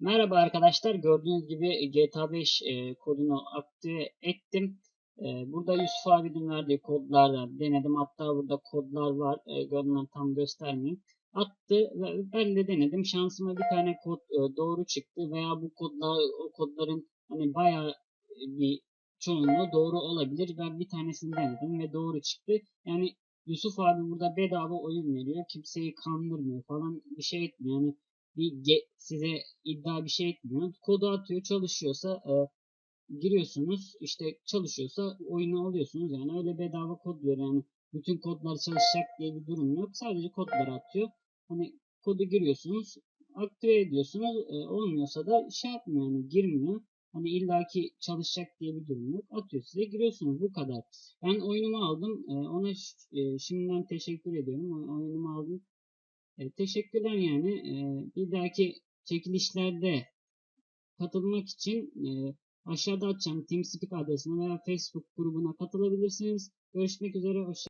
Merhaba arkadaşlar. Gördüğünüz gibi GTA 5 e, kodunu aktive ettim. E, burada Yusuf abinin verdiği kodlarla denedim. Hatta burada kodlar var. E, görünen tam göstermeyeyim. Attı ve ben de denedim. Şansıma bir tane kod e, doğru çıktı veya bu kodlar o kodların hani bayağı bir çoğunluğu doğru olabilir. Ben bir tanesini denedim ve doğru çıktı. Yani Yusuf abi burada bedava oyun veriyor. Kimseyi kandırmıyor falan bir şey etmiyor. Yani bir size iddia bir şey etmiyor. Kodu atıyor çalışıyorsa e, giriyorsunuz işte çalışıyorsa oyunu alıyorsunuz. Yani öyle bedava kod veriyor. Yani bütün kodlar çalışacak diye bir durum yok. Sadece kodları atıyor. Hani kodu giriyorsunuz aktive ediyorsunuz. E, olmuyorsa da şey yapmıyor yani girmiyor. Hani illaki çalışacak diye bir durum yok. Atıyor size giriyorsunuz. Bu kadar. Ben oyunumu aldım. E, ona e, şimdiden teşekkür ediyorum. Oyunumu aldım e, teşekkürler yani. E, bir dahaki çekilişlerde katılmak için e, aşağıda açacağım TeamSpeak adresine veya Facebook grubuna katılabilirsiniz. Görüşmek üzere. Hoşça